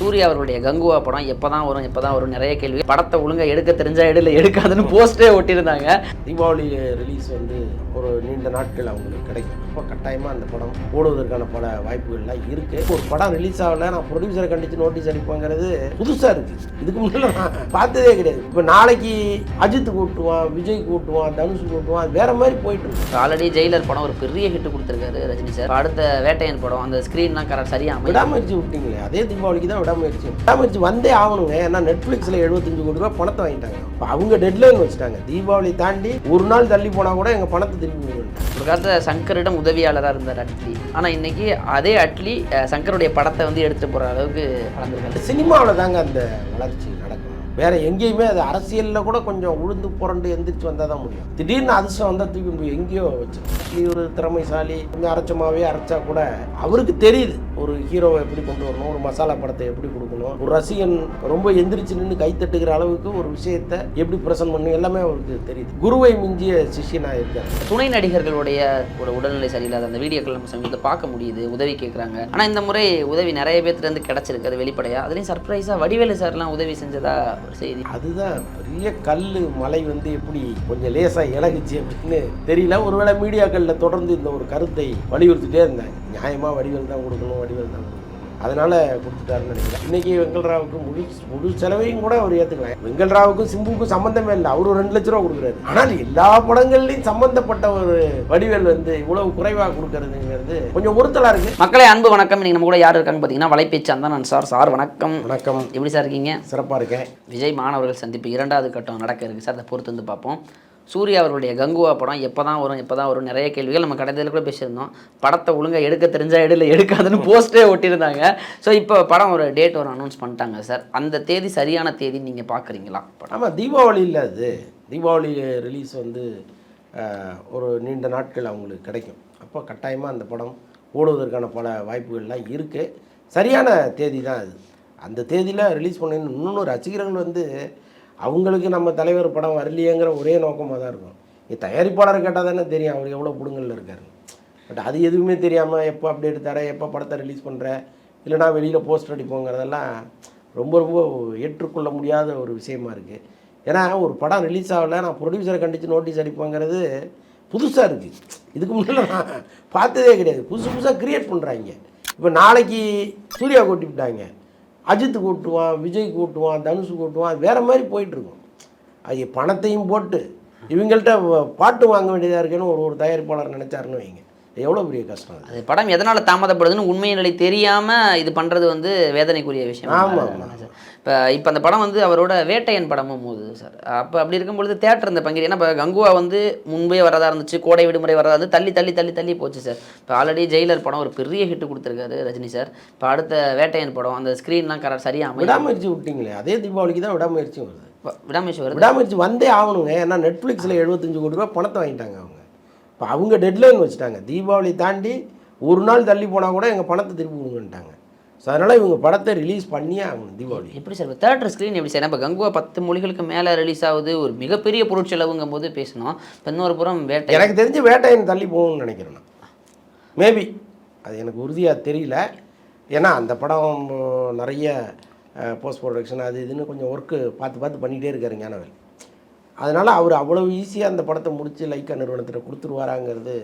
சூர்யா அவர்களுடைய கங்குவா படம் எப்போ தான் வரும் எப்போ தான் வரும் நிறைய கேள்வி. படத்தை ஒழுங்காக எடுக்க தெரிஞ்சா எடுல எடுக்காதுன்னு போஸ்டே ஒட்டியிருந்தாங்க. தீபாவளி ரிலீஸ் வந்து ஒரு நீண்ட நாட்கள் அவங்களுக்கு கிடைக்கும். இப்போ கட்டாயமாக அந்த படம் ஓடுவதற்கான பல வாய்ப்புகள்லாம் இருக்குது ஒரு படம் ரிலீஸ் ஆகல நான் ப்ரொடியூசரை கண்டித்து நோட்டீஸ் அடிப்பேங்கிறது புதுசாக இருக்குது இதுக்கு முன்னாடி நான் பார்த்ததே கிடையாது. இப்போ நாளைக்கு அஜித் கூட்டுவான் விஜய் கூட்டுவான் தனுஷ் கூட்டுவான் வேற மாதிரி போயிட்டு இருக்கு. ஆல்ரெடி ஜெயிலர் படம் ஒரு பெரிய ஹிட் கொடுத்துருக்காரு ரஜினி சார் அடுத்த வேட்டையன் படம் அந்த ஸ்க்ரீன்லாம் கரெக்ட் சரியா அமையும் விடாமுயற்சி விட்டீங்களே அதே தீபாவளிக்கு தான் விடாமுயற்சி. விடாமுயற்சி வந்தே ஆகணுங்க. ஏன்னா நெட்ஃப்ளிக்ஸில் எழுபத்தஞ்சு கோடி ரூபாய் பணத்தை வாங்கிட்டாங்க. இப்போ அவங்க டெட்லைன் வச்சுட்டாங்க. தீபாவளி தாண்டி ஒரு நாள் தள்ளி போனால் கூட எங்கள் பணத்தை திருப்பி கொடுங்க ஒரு காலத்தில் சங்கரிடம் உதவியாளராக இருந்தார் அட்லி. ஆனால் இன்னைக்கு அதே அட்லி சங்கருடைய படத்தை வந்து எடுத்துட்டு போகிற அளவுக்கு வளர்ந்துருக்காரு. சினிமாவில் தாங்க அந்த வளர்ச்சி நடக்கும். வேற எங்கேயுமே அது அரசியலில் கூட கொஞ்சம் உழுந்து புரண்டு எந்திரிச்சு வந்தால் தான் முடியும். திடீர்னு அதிர்ஷ்டம் வந்தால் தூக்கி முடியும் எங்கேயோ வச்சு. ஒரு திறமைசாலி கொஞ்சம் அரைச்சமாவே அரைச்சா கூட அவருக்கு தெரியுது. ஒரு ஹீரோவை எப்படி கொண்டு வரணும் ஒரு மசாலா படத்தை எப்படி கொடுக்கணும் ஒரு ரசிகன் ரொம்ப எந்திரிச்சு நின்று கை தட்டுக்கிற அளவுக்கு ஒரு விஷயத்தை எப்படி பிரசன்ட் பண்ணணும் எல்லாமே அவருக்கு தெரியுது. குருவை மிஞ்சிய சிஷியனாக இருக்கார் துணை நடிகர்களுடைய ஒரு உடல்நிலை சரியில்லாத அந்த வீடியோக்கள் நம்ம சமீபத்தில் பார்க்க முடியுது. உதவி கேட்குறாங்க ஆனால் இந்த முறை உதவி நிறைய பேர்த்துலேருந்து கிடச்சிருக்கு. அது வெளிப்படையாக அதுலேயும் சர்ப்ரைஸாக வடிவேலு சார்லாம் உதவி செஞ்சதாக ஒரு செய்தி. அதுதான் பெரிய கல் மலை வந்து எப்படி கொஞ்சம் லேசாக இழகுச்சு அப்படின்னு தெரியல. ஒருவேளை மீடியாக்களில் தொடர்ந்து இந்த ஒரு கருத்தை வலியுறுத்திட்டே இருந்தேன் நியாயமாக வடிவேல் தான் கொடுக்கணும் வடிவேல் தான் கொடுக்கணும். அதனால கொடுத்துட்டாருன்னு நினைக்கிறேன். இன்னைக்கு வெங்கல்ராவுக்கு முழு முழு செலவையும் கூட அவர் ஏற்றுக்கலாம் வெங்கல்ராவுக்கும் சிம்புவுக்கும் சம்மந்தமே இல்லை. அவரு ரெண்டு லட்ச ரூபா கொடுக்குறாரு. ஆனால் எல்லா படங்கள்லையும் சம்மந்தப்பட்ட ஒரு வடிவேல் வந்து இவ்வளவு குறைவாக கொடுக்கறதுங்கிறது கொஞ்சம் உறுத்தலாக இருக்கு. மக்களே அன்பு வணக்கம். இன்னைக்கு நம்ம கூட யார் இருக்காங்க பார்த்தீங்கன்னா வலைப்பேச்சு அந்தானன் சார். சார் வணக்கம். வணக்கம். எப்படி சார் இருக்கீங்க? சிறப்பாக இருக்கேன். விஜய் மாணவர்கள் சந்திப்பு இரண்டாவது கட்டம் நடக்க இருக்கு. சார் அதை பொறுத்து வந்து பார்ப்போம். சூர்யா அவர்களுடைய கங்குவா படம் எப்போ தான் வரும் எப்போ தான் வரும் நிறைய கேள்விகள் நம்ம கடைசியில் கூட பேசியிருந்தோம். படத்தை ஒழுங்காக எடுக்க தெரிஞ்சா எடுல எடுக்காதுன்னு போஸ்டே ஒட்டியிருந்தாங்க. ஸோ இப்போ படம் ஒரு டேட் ஒரு அனௌன்ஸ் பண்ணிட்டாங்க சார் அந்த தேதி சரியான தேதி நீங்கள் பார்க்குறீங்களா ஆமாம் தீபாவளி இல்லை அது. தீபாவளி ரிலீஸ் வந்து ஒரு நீண்ட நாட்கள் அவங்களுக்கு கிடைக்கும். அப்போ கட்டாயமாக அந்த படம் ஓடுவதற்கான பல வாய்ப்புகள்லாம் இருக்குது சரியான தேதி தான் அது. அந்த தேதியில் ரிலீஸ் பண்ண இன்னொன்று ரசிகர்கள் வந்து அவங்களுக்கு நம்ம தலைவர் படம் வரலையேங்கிற ஒரே நோக்கமாக தான் இருக்கும். இது தயாரிப்பாளர் கேட்டால் தானே தெரியும் அவர் எவ்வளோ புடுங்கல்ல இருக்காரு. பட் அது எதுவுமே தெரியாமல் எப்போ அப்டேட் தர எப்போ படத்தை ரிலீஸ் பண்ணுற இல்லைனா வெளியில் போஸ்டர் அடிப்போங்கிறதெல்லாம் ரொம்ப ரொம்ப ஏற்றுக்கொள்ள முடியாத ஒரு விஷயமா இருக்குது ஏன்னா ஒரு படம் ரிலீஸ் ஆகலை நான் ப்ரொடியூசரை கண்டித்து நோட்டீஸ் அடிப்பேங்கிறது புதுசாக இருக்குது இதுக்கு முன்னாடி நான் பார்த்ததே கிடையாது. புதுசு புதுசாக க்ரியேட் பண்ணுறாங்க இப்போ நாளைக்கு சூர்யா கொட்டி விட்டாங்க அஜித் கூட்டுவான் விஜய் கூட்டுவான் தனுஷ் கூட்டுவான் அது வேறு மாதிரி போயிட்டுருக்கும். அது பணத்தையும் போட்டு இவங்கள்ட்ட பாட்டு வாங்க வேண்டியதாக இருக்குன்னு ஒரு ஒரு தயாரிப்பாளர் நினச்சாருன்னு வைங்க. எவ்வளோ பெரிய கஷ்டம் அது? படம் எதனால் தாமதப்படுதுன்னு உண்மை நிலை தெரியாமல் இது பண்ணுறது வந்து வேதனைக்குரிய விஷயம். ஆமா, ஆமா. இப்போ இப்போ அந்த படம் வந்து அவரோட வேட்டையன் படமும் போகுது சார். அப்போ அப்படி இருக்கும்பொழுது தேட்டர் இந்த பங்கு ஏன்னா இப்போ கங்குவா வந்து முன்பே வரதா இருந்துச்சு கோடை விடுமுறை வரதா இருந்து தள்ளி தள்ளி தள்ளி தள்ளி போச்சு சார். இப்போ ஆல்ரெடி ஜெயிலர் படம் ஒரு பெரிய ஹிட் கொடுத்துருக்காரு ரஜினி சார். இப்போ அடுத்த வேட்டையன் படம் அந்த ஸ்க்ரீன்லாம் கரெக்ட் சரியாக விடாமுயற்சி விட்டீங்களே அதே தீபாவளிக்கு தான் விடாமுயற்சி வருது. விடாமேஷ் வருது? விடாமுயற்சி வந்தே ஆகணுங்க. ஏன்னா நெட்ஃப்ளிக்ஸில் எழுபத்தஞ்சு கோடி ரூபாய் பணத்தை வாங்கிட்டாங்க அவங்க. இப்போ அவங்க டெட்லைன் வச்சுட்டாங்க. தீபாவளி தாண்டி ஒரு நாள் தள்ளி போனால் கூட எங்கள் பணத்தை திருப்பி கொடுங்கன்ட்டாங்க. ஸோ அதனால் இவங்க படத்தை ரிலீஸ் பண்ணியே ஆகணும் தீபாவளி. எப்படி சார் தேட்டர் ஸ்க்ரீன் எப்படி சார்? இப்போ கங்குவா பத்து மொழிகளுக்கு மேலே ரிலீஸ் ஆகுது. ஒரு மிகப்பெரிய பொருட்செலவுங்கும் போது பேசணும். இப்போ இன்னொரு புறம் வேட்டை. எனக்கு தெரிஞ்சு வேட்டையன் தள்ளி போகணும்னு நினைக்கிறேன் நான். மேபி அது எனக்கு உறுதியாக தெரியல. ஏன்னா அந்த படம் நிறைய போஸ்ட் ப்ரொடக்ஷன் அது இதுன்னு கொஞ்சம் ஒர்க்கு பார்த்து பார்த்து பண்ணிகிட்டே இருக்காரு ஞானவேல். அதனால் அவர் அவ்வளோ ஈஸியாக அந்த படத்தை முடித்து லைக்கா நிறுவனத்தில் கொடுத்துருவாராங்கிறது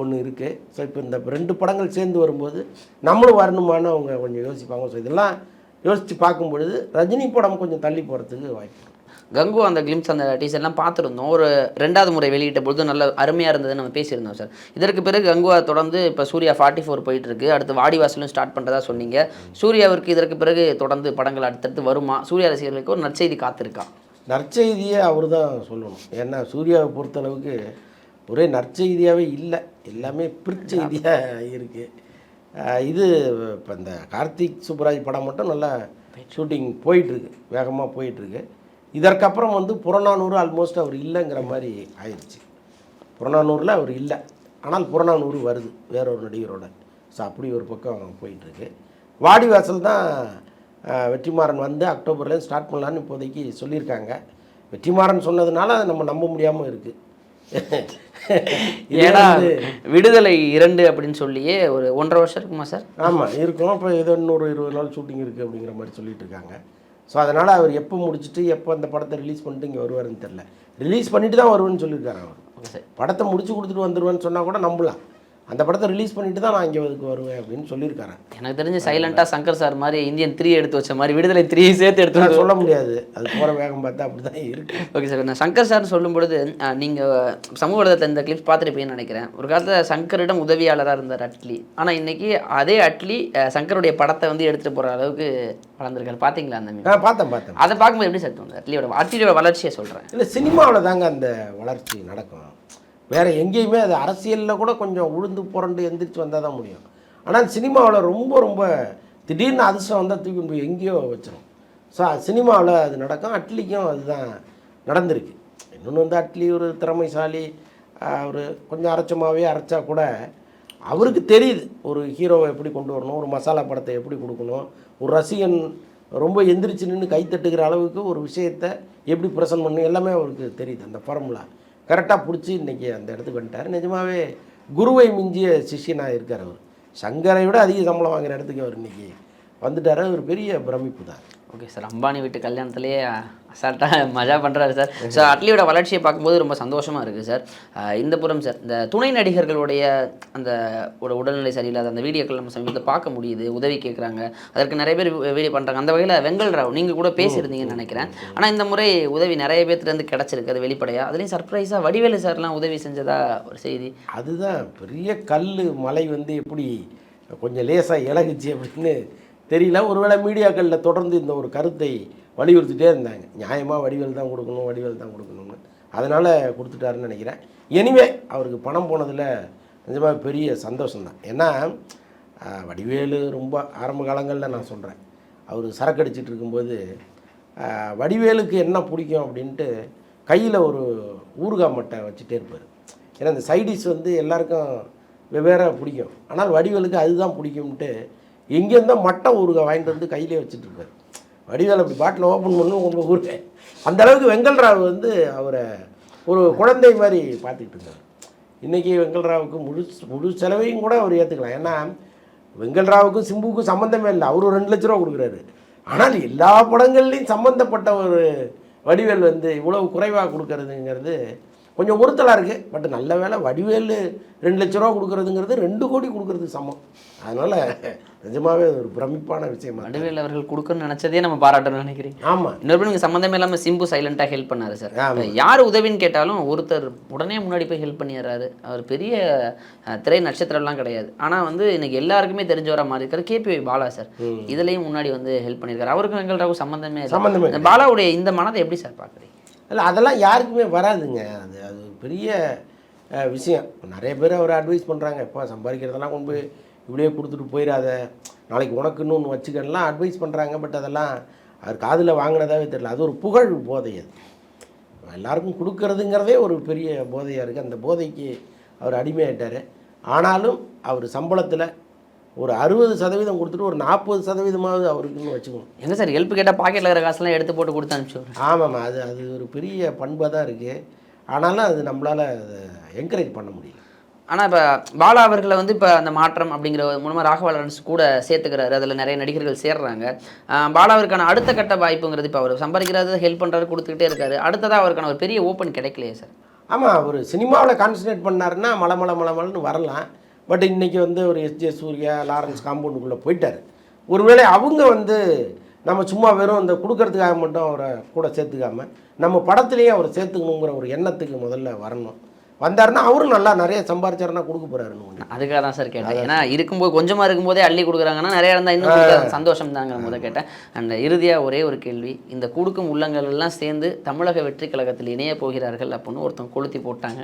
ஒன்று இருக்குது ஸோ இப்போ இந்த ரெண்டு படங்கள் சேர்ந்து வரும்போது நம்மளும் வரணுமான்னு அவங்க கொஞ்சம் யோசிப்பாங்க. ஸோ இதெல்லாம் யோசித்து பார்க்கும் பொழுது ரஜினி படம் கொஞ்சம் தள்ளி போகிறதுக்கு வாய்ப்பு கங்கு அந்த கிளிம்ஸ் அந்த டீசர்லாம் பார்த்துருந்தோம். ஒரு ரெண்டாவது முறை வெளியிட்ட பொழுது நல்ல அருமையாக இருந்ததுன்னு நம்ம பேசியிருந்தோம் சார் இதற்கு பிறகு கங்குவா தொடர்ந்து இப்போ சூர்யா ஃபார்ட்டி ஃபோர் போயிட்டுருக்கு. அடுத்து வாடிவாசலும் ஸ்டார்ட் பண்ணுறதா சொன்னீங்க. சூர்யாவிற்கு இதற்கு பிறகு தொடர்ந்து படங்கள் அடுத்தடுத்து வருமா? சூர்யா ரசிகர்களுக்கு ஒரு நற்செய்தி காத்திருக்கா? நற்செய்தியை அவர் தான் சொல்லணும். ஏன்னா சூர்யாவை பொறுத்தளவுக்கு ஒரே நற்செய்தியாகவே இல்லை. எல்லாமே பிற்செய்தியாக இருக்குது இது இப்போ இந்த கார்த்திக் சுப்ராஜ் படம் மட்டும் நல்லா ஷூட்டிங் போயிட்டுருக்கு. வேகமாக போயிட்டுருக்கு. இதற்கப்புறம் வந்து புறநானூறு ஆல்மோஸ்ட் அவர் இல்லைங்கிற மாதிரி ஆயிடுச்சு புறநானூரில் அவர் இல்லை. ஆனால் புறநானூறு வருது. வேற ஒரு நடிகரோட. ஸோ அப்படி ஒரு பக்கம் போயிட்டுருக்கு. வாடிவாசல் தான் வெற்றிமாறன் வந்து அக்டோபர்லேருந்து ஸ்டார்ட் பண்ணலான்னு இப்போதைக்கு சொல்லியிருக்காங்க. வெற்றிமாறன் சொன்னதுனால அதை நம்ம நம்ப முடியாமல் இருக்குது ஏன்னா விடுதலை இரண்டு அப்படின்னு சொல்லியே ஒரு ஒன்றரை வருஷம் இருக்குமா சார்? ஆமாம் இருக்கும். இப்போ ஏதோ இன்னொரு இருபது நாள் ஷூட்டிங் இருக்குது அப்படிங்கிற மாதிரி சொல்லிட்டு இருக்காங்க. ஸோ அதனால் அவர் எப்போ முடிச்சுட்டு எப்போ அந்த படத்தை ரிலீஸ் பண்ணிட்டு இங்கே வருவாருன்னு தெரில ரிலீஸ் பண்ணிட்டு தான் வருவேன்னு சொல்லியிருக்காரு அவர். படத்தை முடிச்சு கொடுத்துட்டு வந்துடுவேன்னு சொன்னால் கூட நம்பலாம். அந்த படத்தை ரிலீஸ் பண்ணிட்டு தான் நான் இங்கே இதுக்கு வருவேன் அப்படின்னு சொல்லியிருக்காரு. எனக்கு தெரிஞ்சு சைலண்டாக சங்கர் சார் மாதிரி இந்தியன் த்ரீ எடுத்து வச்ச மாதிரி விடுதலை த்ரீ சேர்த்து எடுத்து சொல்ல முடியாது. அது போகிற வேகம் பார்த்தா அப்படி தான் இருக்குது ஓகே சார் நான் சங்கர் சார் சொல்லும் பொழுது அஹ், நீங்க சமூக வலைதளத்தில் இந்த கிளிப்ஸ் பார்த்துருப்பீங்கன்னு நினைக்கிறேன். ஒரு காலத்தில் சங்கரிடம் உதவியாளராக இருந்தார் அட்லி. ஆனா இன்னைக்கு அதே அட்லி சங்கருடைய படத்தை வந்து எடுத்துட்டு போற அளவுக்கு வளர்ந்துருக்காரு. பாத்தீங்களா அந்த பார்த்தேன் பார்த்தேன். அதை பார்க்கும்போது எப்படி சார் தோணுது? அட்லியோட அட்லியோட வளர்ச்சியை சொல்றேன். இல்லை சினிமாவில் தாங்க அந்த வளர்ச்சி நடக்கும். வேறு எங்கேயுமே அது அரசியலில் கூட கொஞ்சம் உழுந்து புரண்டு எந்திரிச்சு வந்தால் தான் முடியும். ஆனால் சினிமாவில் ரொம்ப ரொம்ப திடீர்னு அதிர்ஷ்டம் வந்தால் தூக்கி போய் எங்கேயோ வச்சிடும் ஸோ சினிமாவில் அது நடக்கும். அட்லிக்கும் அதுதான் நடந்திருக்கு. இன்னொன்று வந்து அட்லி ஒரு திறமைசாலி அவர் கொஞ்சம் அரைச்சமாகவே அரைச்சா கூட அவருக்கு தெரியுது. ஒரு ஹீரோவை எப்படி கொண்டு வரணும் ஒரு மசாலா படத்தை எப்படி கொடுக்கணும் ஒரு ரசிகன் ரொம்ப எந்திரிச்சு நின்று கைத்தட்டுகிற அளவுக்கு ஒரு விஷயத்தை எப்படி பிரசன்ட் பண்ணணும் எல்லாமே அவருக்கு தெரியுது அந்த ஃபார்முலா கரெக்டாக பிடிச்சி இன்றைக்கி அந்த இடத்துக்கு வந்துட்டார். நிஜமாவே குருவை மிஞ்சிய சிஷியனாக இருக்கார் அவர். சங்கரை விட அதிக சம்பளம் வாங்குகிற இடத்துக்கு அவர் இன்றைக்கி வந்துட்டார். ஒரு பெரிய பிரமிப்பு தான் ஓகே சார் அம்பானி வீட்டு கல்யாணத்துலேயே அசால்ட்டாக மஜா பண்ணுறாரு சார் ஸோ அட்லியோட வளர்ச்சியை பார்க்கும்போது ரொம்ப சந்தோஷமாக இருக்குது சார் இந்த புறம் சார் இந்த துணை நடிகர்களுடைய அந்த ஒரு உடல்நிலை சரியில்லாத அந்த வீடியோக்கள் நம்ம சமீபத்தில் பார்க்க முடியுது உதவி கேட்குறாங்க அதற்கு நிறைய பேர் வீடியோ பண்ணுறாங்க அந்த வகையில் வெங்கல் ராவ் நீங்கள் கூட பேசியிருந்தீங்கன்னு நினைக்கிறேன். ஆனால் இந்த முறை உதவி நிறைய பேர்த்துலேருந்து கிடச்சிருக்கு அது வெளிப்படையாக அதுலேயும் சர்ப்ரைஸாக வடிவேலு சார்லாம் உதவி செஞ்சதா ஒரு செய்தி? அதுதான் பெரிய கல் மலை வந்து எப்படி கொஞ்சம் லேசாக இலகுச்சு அப்படின்னு தெரியல. ஒருவேளை மீடியாக்களில் தொடர்ந்து இந்த ஒரு கருத்தை வலியுறுத்திட்டே இருந்தாங்க. நியாயமாக வடிவேல் தான் கொடுக்கணும் வடிவேல் தான் கொடுக்கணும்னு. அதனால் கொடுத்துட்டாருன்னு நினைக்கிறேன். எனிவே அவருக்கு பணம் போனதில் நிஜமாக பெரிய சந்தோஷம்தான். ஏன்னா வடிவேலு ரொம்ப ஆரம்ப காலங்களில் நான் சொல்கிறேன் அவர் சரக்கு அடிச்சிட்டு இருக்கும்போது வடிவேலுக்கு என்ன பிடிக்கும் அப்படின்ட்டு கையில் ஒரு ஊறுகாய் மட்டை வச்சுட்டே இருப்பார். ஏன்னா இந்த சைடிஷ் வந்து எல்லாருக்கும் வெவ்வேறாக பிடிக்கும். ஆனால் வடிவேலுக்கு அதுதான் பிடிக்கும்ன்ட்டு எங்கேருந்தோ மட்டை ஊறுகாய் வாங்கிட்டு வந்து கையிலே வச்சுட்டு வடிவேல் அப்படி பாட்டில் ஓப்பன் பண்ணும் உங்கள் ஊருக்கு அந்த அளவுக்கு வெங்கல்ராவ் வந்து அவரை ஒரு குழந்தை மாதிரி பார்த்துக்கிட்டு இருந்தார். இன்றைக்கி வெங்கல்ராவுக்கு முழு முழு செலவையும் கூட அவர் ஏற்றுக்கலாம் ஏன்னா வெங்கல்ராவுக்கும் சிம்புவுக்கும் சம்மந்தமே இல்லை. அவர் ரெண்டு லட்ச ரூபா கொடுக்குறாரு. ஆனால் எல்லா படங்கள்லையும் சம்மந்தப்பட்ட ஒரு வடிவேல் வந்து இவ்வளவு குறைவாக கொடுக்கறதுங்கிறது கொஞ்சம் உறுத்தலாக இருக்குது பட் நல்ல வேளை வடிவேல் ரெண்டு லட்ச ரூபா கொடுக்குறதுங்கிறது ரெண்டு கோடி கொடுக்கறதுக்கு சமம். அதனால் நிஜமாவே அது ஒரு பிரமிப்பான விஷயமா. வடிவேல் அவர்கள் கொடுக்கணும்னு நினச்சதே நம்ம பாராட்டணும்னு நினைக்கிறீங்க? ஆமாம் இன்னொரு நீங்கள் சம்மந்தமே இல்லாமல் சிம்பு சைலண்டாக ஹெல்ப் பண்ணாரு சார். யார் உதவின்னு கேட்டாலும் ஒருத்தர் உடனே முன்னாடி போய் ஹெல்ப் பண்ணிடுறாரு. அவர் பெரிய திரை நட்சத்திரம்லாம் கிடையாது. ஆனால் வந்து இன்னைக்கு எல்லாருக்குமே தெரிஞ்சவரா மாதிரி இருக்காரு. கேபி பாலா சார் இதுலேயும் முன்னாடி வந்து ஹெல்ப் பண்ணியிருக்காரு அவருக்கும் எங்கள்டாவும் சம்மந்தமே. சம்மந்தமே பாலாவுடைய இந்த மனதை எப்படி சார் பார்க்குறீங்க இல்லை அதெல்லாம் யாருக்குமே வராதுங்க. அது அது ஒரு பெரிய விஷயம். நிறைய பேர் அவர் அட்வைஸ் பண்ணுறாங்க எப்போ சம்பாதிக்கிறதெல்லாம் கொண்டு போய் இப்படியே கொடுத்துட்டு போயிடாத. நாளைக்கு உனக்குன்னு ஒன்று வச்சுக்கலாம் அட்வைஸ் பண்ணுறாங்க பட் அதெல்லாம் அவர் காதில் வாங்கினதாகவே தெரியல. அது ஒரு புகழ் போதை அது. எல்லாருக்கும் கொடுக்கறதுங்கிறதே ஒரு பெரிய போதையாக இருக்குது அந்த போதைக்கு அவர் அடிமையாயிட்டார். ஆனாலும் அவர் சம்பளத்தில் ஒரு அறுபது சதவீதம் கொடுத்துட்டு ஒரு நாற்பது சதவீதமாவது அவருக்குன்னு வச்சுக்கணும். எங்க சார் ஹெல்ப் கேட்டால் பாக்கெட்டில் இருக்கிற காசுலாம் எடுத்து போட்டு கொடுத்து அனுப்பிச்சு ஆமாம்மா அது அது ஒரு பெரிய பண்பாக தான் இருக்குது ஆனாலும் அது நம்மளால் அதை என்கரேஜ் பண்ண முடியல. ஆனால் இப்போ பாலா அவர்களை வந்து இப்போ அந்த மாற்றம் அப்படிங்கிற மூலமாக ராகவா லாரன்ஸ் கூட சேர்த்துக்கிறாரு. அதில் நிறைய நடிகர்கள் சேர்றாங்க. பாலாவிற்கான அடுத்த கட்ட வாய்ப்புங்கிறது இப்போ அவர் சம்பாதிக்கிறது ஹெல்ப் பண்ணுறாரு கொடுத்துக்கிட்டே இருக்காரு. அடுத்ததாக அவருக்கான ஒரு பெரிய ஓப்பன் கிடைக்கலையே சார். ஆமாம் அவர் சினிமாவில் கான்சன்ட்ரேட் பண்ணாருன்னா மலை மலை மலை மலைன்னு வரலாம். பட் இன்றைக்கி வந்து ஒரு எஸ்ஜே சூர்யா லாரன்ஸ் காம்பவுண்டுக்குள்ளே போயிட்டார். ஒருவேளை அவங்க வந்து நம்ம சும்மா வெறும் இந்த கொடுக்கறதுக்காக மட்டும் அவரை கூட சேர்த்துக்காம நம்ம படத்துலேயே அவரை சேர்த்துக்கணுங்கிற ஒரு எண்ணத்துக்கு முதல்ல வரணும். வந்தாருன்னா அவரும் நல்லா நிறைய சம்பாரிச்சாருன்னா கொடுக்க போகிறாருன்னு ஒன்று அதுக்காக தான் சார் கேட்டேன். ஏன்னா இருக்கும்போது கொஞ்சமாக இருக்கும்போதே அள்ளி கொடுக்குறாங்கன்னா நிறைய இருந்தால் இன்னும் சந்தோஷம் தாங்கிற போது கேட்டேன். அண்ட் இறுதியாக ஒரே ஒரு கேள்வி இந்த கொடுக்கும் உள்ளங்கள் எல்லாம் சேர்ந்து தமிழக வெற்றி கழகத்தில் இணைய போகிறார்கள் அப்படின்னு ஒருத்தவங்க கொளுத்தி போட்டாங்க.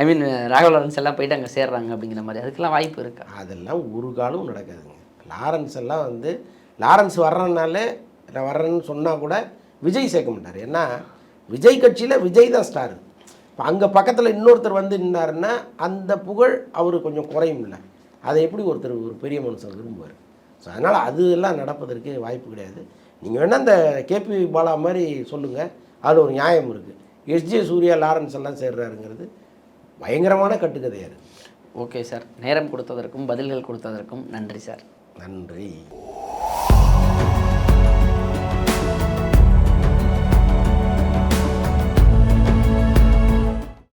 ஐ மீன் ராகவ லாரன்ஸ் எல்லாம் போயிட்டு அங்கே சேர்றாங்க அப்படிங்கிற மாதிரி. அதுக்கெல்லாம் வாய்ப்பு இருக்கா? அதெல்லாம் ஒரு காலம் நடக்காதுங்க. லாரன்ஸ் எல்லாம் வந்து லாரன்ஸ் வர்றதுனாலே நான் வர்றேன்னு சொன்னால் கூட விஜய் சேர்க்க மாட்டார். ஏன்னா விஜய் கட்சியில் விஜய் தான் ஸ்டார் இப்போ அங்கே பக்கத்தில் இன்னொருத்தர் வந்து நின்னாருன்னா அந்த புகழ் அவர் கொஞ்சம் குறையும் இல்லை அதை எப்படி ஒருத்தர் ஒரு பெரிய மனுஷன் விரும்புவார்? ஸோ அதனால் அது எல்லாம் நடப்பதற்கு வாய்ப்பு கிடையாது. நீங்கள் வேணால் அந்த கேபி பாலா மாதிரி சொல்லுங்கள் அதில் ஒரு நியாயம் இருக்குது எஸ்ஜே சூர்யா லாரன்ஸ் எல்லாம் சேர்றாருங்கிறது பயங்கரமான கட்டுக்கதையாக இருக்குது ஓகே சார். நேரம் கொடுத்ததற்கும் பதில்கள் கொடுத்ததற்கும் நன்றி சார். நன்றி.